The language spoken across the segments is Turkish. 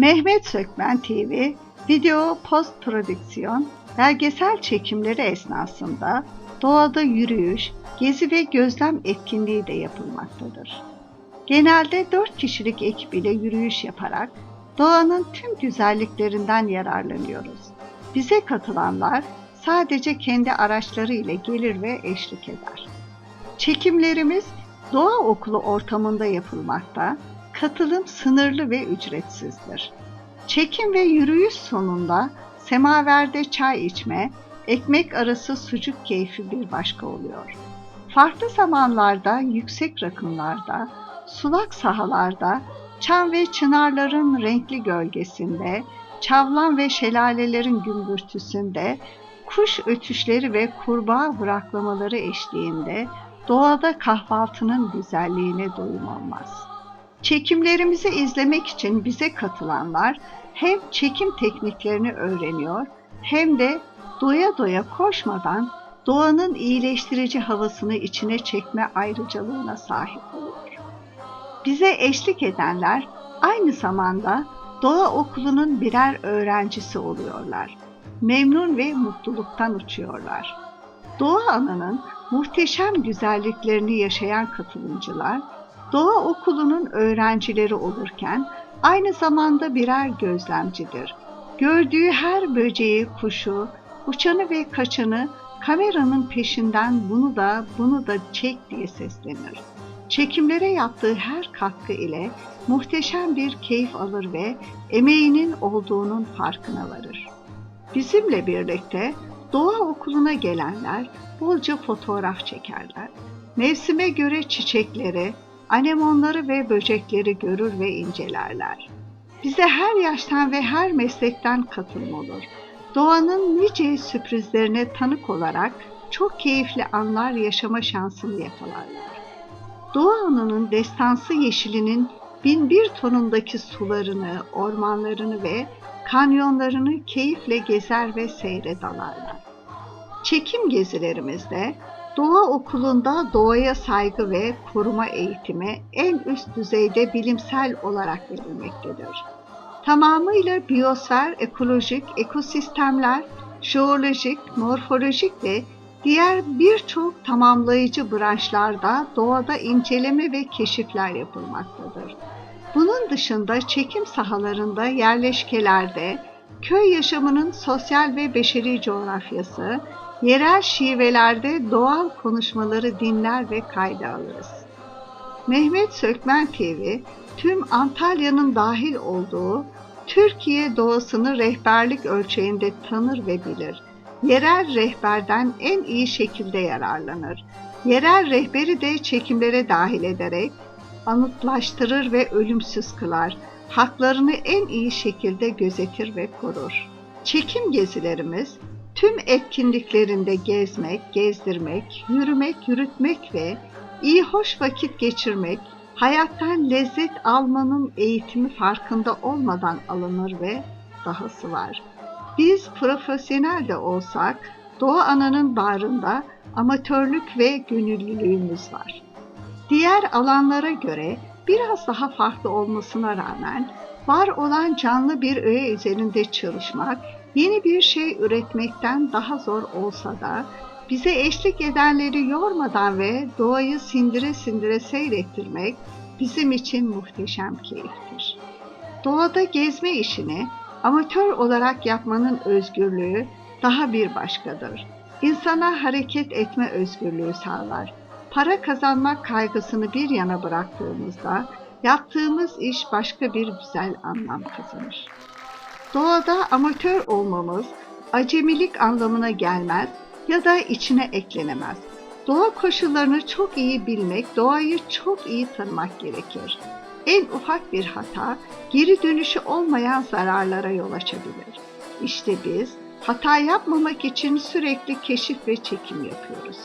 Mehmet Sökmen TV, video post prodüksiyon, belgesel çekimleri esnasında doğada yürüyüş, gezi ve gözlem etkinliği de yapılmaktadır. Genelde 4 kişilik ekip ile yürüyüş yaparak doğanın tüm güzelliklerinden yararlanıyoruz. Bize katılanlar sadece kendi araçları ile gelir ve eşlik eder. Çekimlerimiz doğa okulu ortamında yapılmakta, katılım sınırlı ve ücretsizdir. Çekim ve yürüyüş sonunda semaverde çay içme, ekmek arası sucuk keyfi bir başka oluyor. Farklı zamanlarda yüksek rakımlarda, sulak sahalarda, çam ve çınarların renkli gölgesinde, çavlan ve şelalelerin gümbürtüsünde, kuş ötüşleri ve kurbağa bıraklamaları eşliğinde doğada kahvaltının güzelliğine doyum olmaz. Çekimlerimizi izlemek için bize katılanlar hem çekim tekniklerini öğreniyor hem de doya doya koşmadan doğanın iyileştirici havasını içine çekme ayrıcalığına sahip olur. Bize eşlik edenler aynı zamanda doğa okulunun birer öğrencisi oluyorlar. Memnun ve mutluluktan uçuyorlar. Doğa Ana'nın muhteşem güzelliklerini yaşayan katılımcılar, Doğa Okulu'nun öğrencileri olurken aynı zamanda birer gözlemcidir. Gördüğü her böceği, kuşu, uçanı ve kaçanı kameranın peşinden bunu da bunu da çek diye seslenir. Çekimlere yaptığı her katkı ile muhteşem bir keyif alır ve emeğinin olduğunun farkına varır. Bizimle birlikte doğa okuluna gelenler bolca fotoğraf çekerler. Mevsime göre çiçekleri, anemonları ve böcekleri görür ve incelerler. Bize her yaştan ve her meslekten katılım olur. Doğanın nice sürprizlerine tanık olarak çok keyifli anlar yaşama şansını yakalarlar. Doğa Ana'nın destansı yeşilinin bin bir tonundaki sularını, ormanlarını ve kanyonlarını keyifle gezer ve seyre dalarlar. Çekim gezilerimizde Doğa Okulu'nda doğaya saygı ve koruma eğitimi en üst düzeyde bilimsel olarak verilmektedir. Tamamıyla biyosfer, ekolojik, ekosistemler, jeolojik, morfolojik ve diğer birçok tamamlayıcı branşlarda doğada inceleme ve keşifler yapılmaktadır. Bunun dışında çekim sahalarında, yerleşkelerde, köy yaşamının sosyal ve beşeri coğrafyası, yerel şivelerde doğal konuşmaları dinler ve kayda alırız. Mehmet Sökmen TV, tüm Antalya'nın dahil olduğu Türkiye doğasını rehberlik ölçeğinde tanır ve bilir. Yerel rehberden en iyi şekilde yararlanır. Yerel rehberi de çekimlere dahil ederek anıtlaştırır ve ölümsüz kılar. Haklarını en iyi şekilde gözetir ve korur. Çekim gezilerimiz tüm etkinliklerinde gezmek, gezdirmek, yürümek, yürütmek ve iyi hoş vakit geçirmek, hayattan lezzet almanın eğitimi farkında olmadan alınır ve dahası var. Biz profesyonel de olsak Doğa Ana'nın bağrında amatörlük ve gönüllülüğümüz var. Diğer alanlara göre biraz daha farklı olmasına rağmen var olan canlı bir öğe üzerinde çalışmak yeni bir şey üretmekten daha zor olsa da bize eşlik edenleri yormadan ve doğayı sindire sindire seyrettirmek bizim için muhteşem keyiftir. Doğada gezme işini amatör olarak yapmanın özgürlüğü daha bir başkadır. İnsana hareket etme özgürlüğü sağlar. Para kazanmak kaygısını bir yana bıraktığımızda yaptığımız iş başka bir güzel anlam kazanır. Doğada amatör olmamız acemilik anlamına gelmez ya da içine eklenemez. Doğa koşullarını çok iyi bilmek, doğayı çok iyi tanımak gerekir. En ufak bir hata geri dönüşü olmayan zararlara yol açabilir. İşte biz hata yapmamak için sürekli keşif ve çekim yapıyoruz.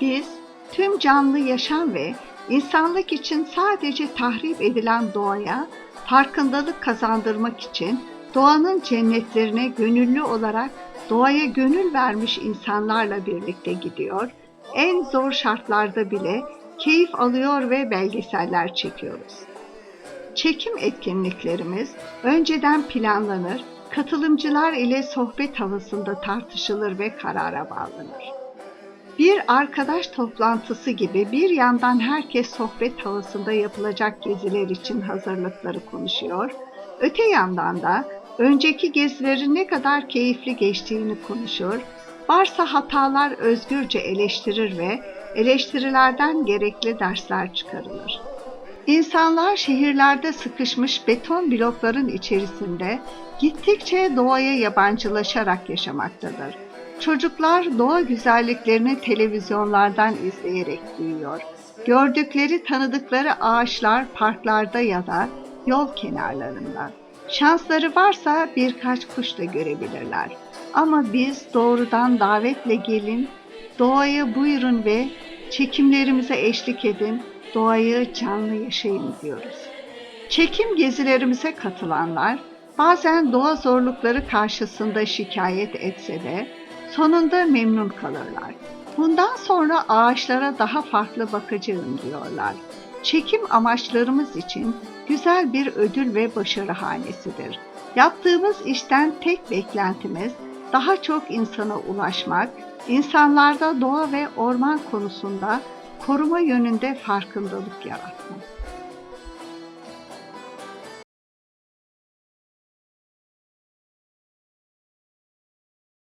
Biz tüm canlı yaşam ve insanlık için sadece tahrip edilen doğaya farkındalık kazandırmak için doğanın cennetlerine gönüllü olarak doğaya gönül vermiş insanlarla birlikte gidiyor. En zor şartlarda bile keyif alıyor ve belgeseller çekiyoruz. Çekim etkinliklerimiz önceden planlanır, katılımcılar ile sohbet havasında tartışılır ve karara bağlanır. Bir arkadaş toplantısı gibi bir yandan herkes sohbet havasında yapılacak geziler için hazırlıkları konuşuyor, öte yandan da önceki gezilerin ne kadar keyifli geçtiğini konuşur, varsa hatalar özgürce eleştirir ve eleştirilerden gerekli dersler çıkarılır. İnsanlar şehirlerde sıkışmış beton blokların içerisinde gittikçe doğaya yabancılaşarak yaşamaktadır. Çocuklar doğa güzelliklerini televizyonlardan izleyerek büyüyor. Gördükleri, tanıdıkları ağaçlar parklarda ya da yol kenarlarında. Şansları varsa birkaç kuş da görebilirler. Ama biz doğrudan davetle gelin, doğaya buyurun ve çekimlerimize eşlik edin, doğayı canlı yaşayın diyoruz. Çekim gezilerimize katılanlar bazen doğa zorlukları karşısında şikayet etse de sonunda memnun kalırlar. Bundan sonra ağaçlara daha farklı bakacağım diyorlar. Çekim amaçlarımız için güzel bir ödül ve başarı hanesidir. Yaptığımız işten tek beklentimiz daha çok insana ulaşmak, insanlarda doğa ve orman konusunda koruma yönünde farkındalık yaratmak.